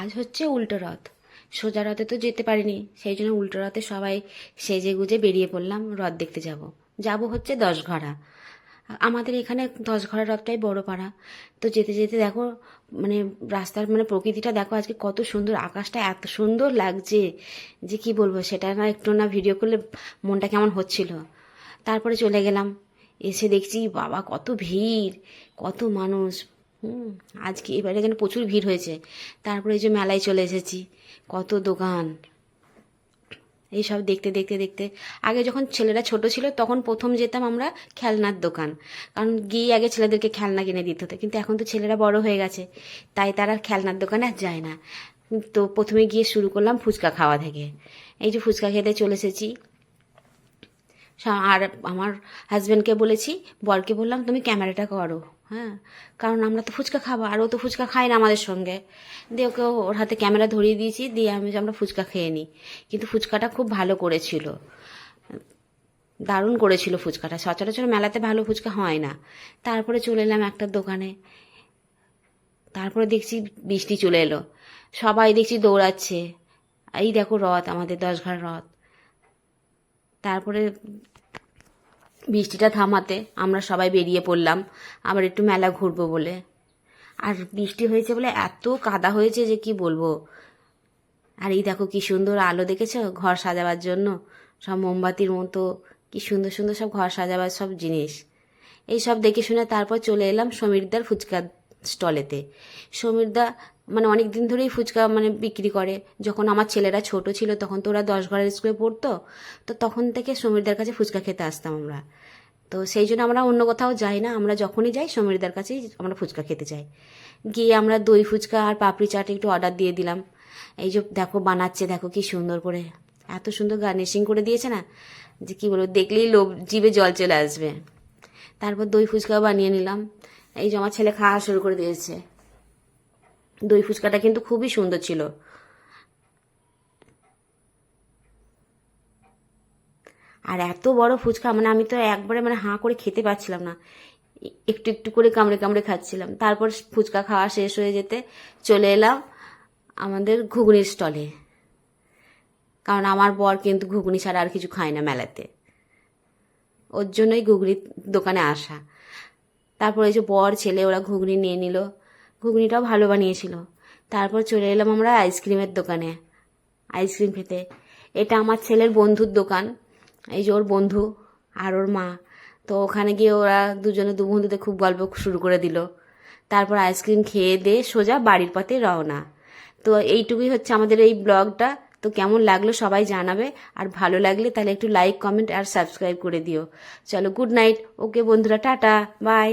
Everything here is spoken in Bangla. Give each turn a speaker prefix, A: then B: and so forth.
A: আজ হচ্ছে উল্টো রথ। সোজা রথে তো যেতে পারিনি, সেই জন্য উল্টো রথে সবাই সেজে গুজে বেরিয়ে পড়লাম, রথ দেখতে যাব। যাব হচ্ছে দশ ঘড়া আমাদের এখানে দশ ঘড়া রথটাই বড় পাড়া। তো যেতে যেতে দেখো মানে রাস্তার মানে প্রকৃতিটা দেখো আজকে কত সুন্দর, আকাশটা এত সুন্দর লাগছে যে কি বলব, সেটা না একটু না ভিডিও করলে মনটা কেমন হচ্ছিল। তারপরে চলে গেলাম, এসে দেখছি বাবা কত ভিড়, কত মানুষ হুম। আজকে এবারে যেন প্রচুর ভিড় হয়েছে। তারপরে এই যে মেলায় চলে এসেছি, কত দোকান। এইসব দেখতে দেখতে দেখতে। আগে যখন ছেলেরা ছোট ছিল, তখন প্রথম যেতাম আমরা খেলনার দোকান। কারণ গিয়ে আগে ছেলেদেরকে খেলনা কিনে দিতে হতো। কিন্তু এখন তো ছেলেরা বড় হয়ে গেছে, তাই তারা খেলনার দোকানে আর যায় না। তো প্রথমে গিয়ে শুরু করলাম ফুচকা খাওয়া থেকে। এই যে ফুচকা খেতে চলে এসেছি। আর আমার হাজব্যান্ডকে বলেছি, বরকে বললাম, তুমি ক্যামেরাটা করো। হ্যাঁ? কারণ আমরা তো ফুচকা খাব, আর ও তো ফুচকা খায় না আমাদের সঙ্গে। দিয়ে ওকে ওর হাতে ক্যামেরা ধরিয়ে দিয়েছি, দিয়ে আমি যে আমরা ফুচকা খেয়ে নিই। কিন্তু ফুচকাটা খুব ভালো করেছিল। দারুণ করেছিল ফুচকাটা। সচরাচর মেলাতে ভালো ফুচকা হয় না। তারপরে চলে এলাম একটা দোকানে। তারপরে দেখছি বৃষ্টি চলে এলো। সবাই দেখছি দৌড়াচ্ছে। এই দেখো রথ, আমাদের দশ ঘর রথ। তারপরে বৃষ্টিটা থামাতে আমরা সবাই বেরিয়ে পড়লাম। আবার একটু মেলা ঘুরবো বলে। আর বৃষ্টি হয়েছে বলে এত কাদা হয়েছে যে কি বলব? আর এই দেখো কি সুন্দর আলো দেখেছ? ঘর সাজাবার জন্য। সব মোমবাতির মতো কি সুন্দর সুন্দর সব ঘর সাজাবার সব জিনিস। এই সব দেখে শুনে তারপর চলে এলাম সমীরদার ফুচকা স্টলেতে সমীরদা মানে অনেক দিন ধরেই ফুচকা মানে বিক্রি করে। যখন আমার ছেলেরা ছোট ছিল, তখন তো ওরা দশ ঘরের স্কুলে পড়তো, তো তখন থেকে সমীরদার কাছে ফুচকা খেতে আসতাম আমরা। তো সেই জন্য আমরা অন্য কোথাও যাই না, আমরা যখনই যাই সমীরদার কাছেই আমরা ফুচকা খেতে যাই। গিয়ে আমরা দই ফুচকা আর পাপড়ি চাট একটু অর্ডার দিয়ে দিলাম। এই যে দেখো বানাচ্ছে, দেখো কি সুন্দর করে। এত সুন্দর গার্নিশিং করে দিয়েছে না, যে কি বলব, দেখলেই লোভ, জিভে জল চলে আসবে। তারপর দই ফুচকাও বানিয়ে নিলাম। এই যে আমার ছেলে খাওয়া শুরু করে দিয়েছে। দই ফুচকাটা কিন্তু খুবই সুন্দর ছিল। আর এত বড় ফুচকা মানে আমি তো একবারে মানে হাঁ করে খেতে পারছিলাম না। একটু একটু করে কামড়ে কামড়ে খাচ্ছিলাম। তারপর ফুচকা খাওয়া শেষ হয়ে যেতে চলে এলাম আমাদের ঘুগনির স্টলে কারণ আমার বর কিন্তু ঘুগনি ছাড়া আর কিছু খায় না মেলাতে। ওর জন্যই ঘুগনির দোকানে আসা। তারপর এই যে বর, ছেলে, ওরা ঘুগনি নিয়ে নিল। ঘুগনিটাও ভালো বানিয়েছিল। তারপর চলে এলাম আমরা আইসক্রিমের দোকানে, আইসক্রিম খেতে। এটা আমার ছেলের বন্ধুর দোকান, এই যে ওর বন্ধু আর ওর মা। তো ওখানে গিয়ে ওরা দুজনে দু বন্ধুতে খুব গল্প শুরু করে দিল। তারপর আইসক্রিম খেয়ে দিয়ে সোজা বাড়ির পথে রওনা। তো এইটুকুই হচ্ছে আমাদের এই ব্লগটা। তো কেমন লাগল সবাই জানাবে। আর ভালো লাগলে তাহলে একটু লাইক কমেন্ট আর সাবস্ক্রাইব করে দিও। চলো গুড নাইট ওকে বন্ধুরা, টাটা। বাই